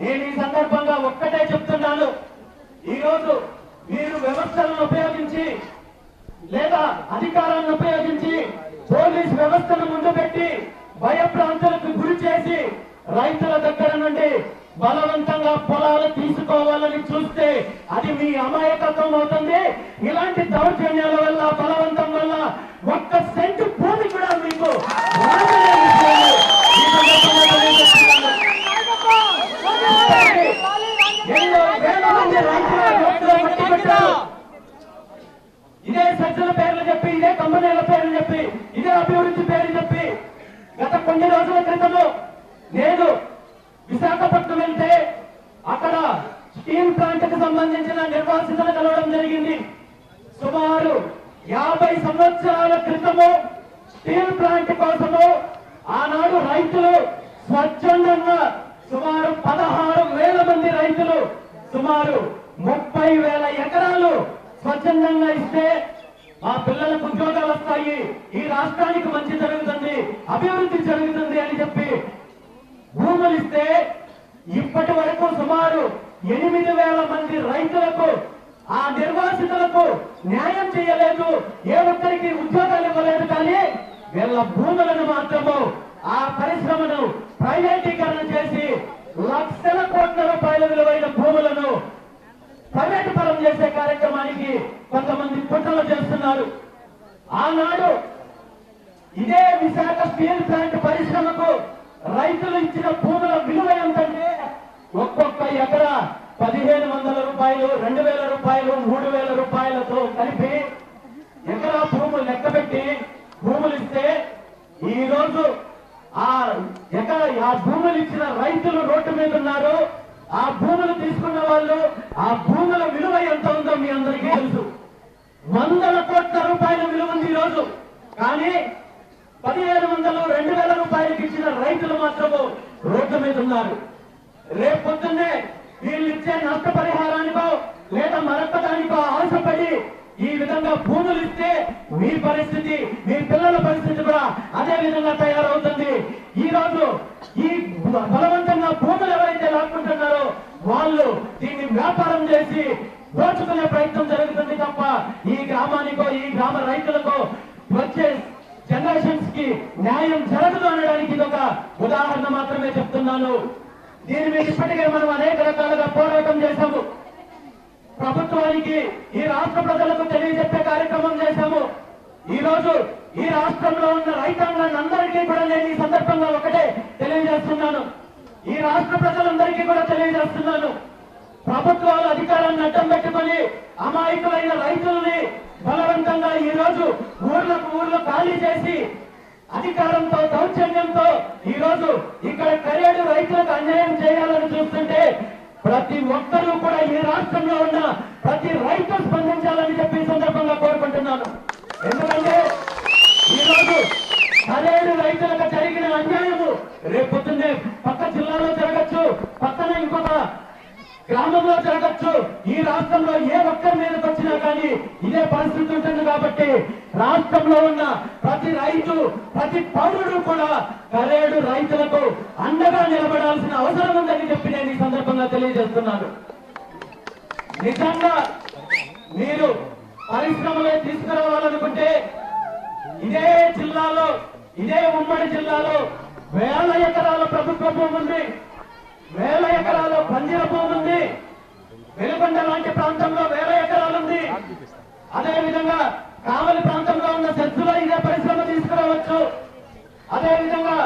నేను ఈ సందర్భంగా ఒక్కటే చెప్తున్నాను. ఈరోజు మీరు వ్యవస్థలను ఉపయోగించి లేదా అధికారాన్ని ఉపయోగించి పోలీస్ వ్యవస్థను ముందు పెట్టి భయభ్రాంతులకు గురి చేసి రైతుల దగ్గర నుండి బలవంతంగా పొలాలు తీసుకోవాలని చూస్తే అది మీ అమాయకత్వం అవుతుంది. ఇలాంటి దౌర్జన్యాల వల్ల బలవంతం వల్ల ఒక్క సెంటు భూమి కూడా మీకు రాదనే విషయాన్ని ఈ సందర్భంగా తెలియజేస్తున్నాను. ఎన్నో వేల మంది రైతుల రోడ్డులో మట్టి పెట్టారు. సజ్జల పేర్లు చెప్పి ఇదే కంపెనీల పేర్లు చెప్పి ఇదే అభివృద్ధి పేరు చెప్పి గత కొన్ని రోజుల క్రితము నేను విశాఖపట్నం వెళ్తే అక్కడ స్టీల్ ప్లాంట్కు సంబంధించిన నిర్వాసితులు కలవడం జరిగింది. సుమారు యాభై సంవత్సరాల క్రితము స్టీల్ ప్లాంట్ కోసము ఆనాడు రైతులు స్వచ్ఛందంగా సుమారు పదహారు వేల మంది రైతులు సుమారు ముప్పై వేల ఎకరాలు స్వచ్ఛందంగా ఇస్తే మా పిల్లలకు ఉద్యోగాలు వస్తాయి. ఈ రాష్ట్రానికి మంచి జరుగుతుంది అభివృద్ధి జరుగుతుంది అని చెప్పి భూములు ఇస్తే ఇప్పటి వరకు సుమారు ఎనిమిది వేల మంది రైతులకు ఆ నిర్వాసితులకు న్యాయం చేయలేదు. ఏ ఒక్కరికి ఉద్యోగాలు ఇవ్వలేదు కానీ వీళ్ళ భూములను మాత్రము ఆ పరిశ్రమను ప్రైవేటీకరణ చేసి లక్షల కోట్ల రూపాయలు కొంతమంది కుట్రలు చేస్తున్నారు. ఆనాడు ఇదే విశాఖ స్టీల్ ప్లాంట్ పరిశ్రమకు రైతులు ఇచ్చిన భూముల విలువ ఎంతంటే ఒక్కొక్క ఎకరా పదిహేను వందల రూపాయలు రెండు వేల రూపాయలు మూడు వేల రూపాయలతో కలిపి ఎకరా భూములు లెక్కబెట్టి భూములు ఇస్తే ఈ రోజు ఆ ఎకరా ఆ భూములు ఇచ్చిన రైతులు రోడ్డు మీద ఉన్నారు. ఆ భూములు తీసుకున్న వాళ్ళు ఆ భూముల విలువ ఎంత ఉందో మీ అందరికీ తెలుసు. వందల కోట్ల రూపాయల విలువ ఉంది ఈ రోజు. కానీ పదిహేను వందలు రెండు వేల రూపాయలకి ఇచ్చిన రైతులు మాత్రము రోడ్డు మీద ఉన్నారు. రేపు పొద్దున్నే వీళ్ళు ఇచ్చే నష్టపరిహారానికో లేదా మరొక దానికో ఆశపడి ఈ విధంగా భూములు ఇస్తే మీ పరిస్థితి మీ పిల్లల పరిస్థితి కూడా అదే విధంగా తయారవుతుంది. ఈ రోజు ఈ బలవంతంగా భూములు ఎవరైతే లాక్కుంటున్నారో వాళ్ళు దీన్ని వ్యాపారం చేసి దోచుకునే ప్రయత్నం జరుగుతుంది. ఈ గ్రామానికో ఈ గ్రామ రైతులకో వచ్చే జనరేషన్స్కి న్యాయం జరగదు అనడానికి ఇది ఒక ఉదాహరణ మాత్రమే చెప్తున్నాను. దీని మీద ఇప్పటికే మనం అనేక రకాలుగా పోరాటం చేశాము. ప్రభుత్వానికి ఈ రాష్ట్ర ప్రజలకు తెలియజెప్పే కార్యక్రమం చేశాము. ఈ రోజు ఈ రాష్ట్రంలో ఉన్న రైతాంగాన్ని అందరికీ కూడా నేను ఈ సందర్భంగా ఒకటే తెలియజేస్తున్నాను. ఈ రాష్ట్ర ప్రజలందరికీ కూడా తెలియజేస్తున్నాను. ప్రభుత్వాలు అధికారాన్ని అడ్డం పెట్టుకొని అమాయకులైన రైతుల్ని బలవంతంగా ఈ రోజు ఊర్లకు ఊర్లు ఖాళీ చేసి అధికారంతో దౌర్జన్యంతో ఈ రోజు ఇక్కడ కరేడు రైతులకు అన్యాయం చేయాలని చూస్తుంటే ప్రతి ఒక్కరూ కూడా ఈ రాష్ట్రంలో ఉన్న ప్రతి రైతు స్పందించాలని చెప్పి ఈ సందర్భంగా కోరుకుంటున్నాను ఎందుకంటే ఈ రోజు కరేడు రైతులకు జరిగిన అన్యాయము రేపొద్దున్నే పక్క జిల్లాలో జరగచ్చు పక్కన ఇంకొక గ్రామంలో జరగచ్చు. ఈ రాష్ట్రంలో ఏ ఒక్కరి మీదకి వచ్చినా కానీ ఇదే పరిస్థితి ఉంటుంది కాబట్టి రాష్ట్రంలో ఉన్న ప్రతి రైతు ప్రతి పౌరుడు కూడా కరేడు రైతులకు అండగా నిలబడాల్సిన అవసరం ఉందని చెప్పి నేను ఈ సందర్భంగా తెలియజేస్తున్నాను. నిజంగా మీరు పరిశ్రమలే తీసుకురావాలనుకుంటే ఇదే జిల్లాలో ఇదే ఉమ్మడి జిల్లాలో వేల ఎకరాల ప్రభుత్వ భూమి ఉంది వేల ఎకరాల పంజర భూమి ఉంది. వెలుగొండ లాంటి ప్రాంతంలో వేల ఎకరాలు ఉంది. అదే విధంగా కావలి ప్రాంతంలో ఉన్న సెస్సులో ఇదే పరిశ్రమ తీసుకురావచ్చు. అదే విధంగా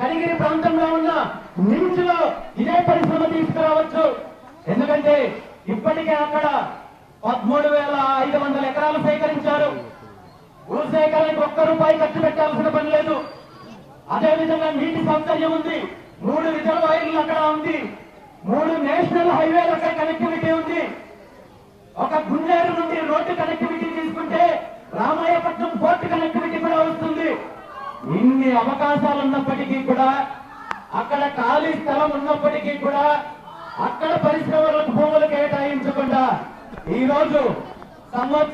కనిగిరి ప్రాంతంలో ఉన్న నిమ్స్లో ఇదే పరిశ్రమ తీసుకురావచ్చు. ఎందుకంటే ఇప్పటికే అక్కడ పదమూడు వేల ఐదు వందల ఎకరాలు సేకరించారు. భూ సేకరణకు ఒక్క రూపాయి ఖర్చు పెట్టాల్సిన పని లేదు. అదేవిధంగా నీటి సౌకర్యం ఉంది. మూడు రిజర్వాయర్లు అక్కడ ఉంది. మూడు నేషనల్ హైవేలు అక్కడ కనెక్టివిటీ ఉంది. ఒక గుండేరు నుండి రోడ్డు కనెక్టివిటీ తీసుకుంటే రామాయపట్నం పోర్టు కనెక్టివిటీ కూడా వస్తుంది. ఇన్ని అవకాశాలు ఉన్నప్పటికీ కూడా అక్కడ ఖాళీ స్థలం ఉన్నప్పటికీ కూడా అక్కడ పరిశ్రమలకు భూములు కేటాయించకుండా ఈ రోజు సంవత్సరం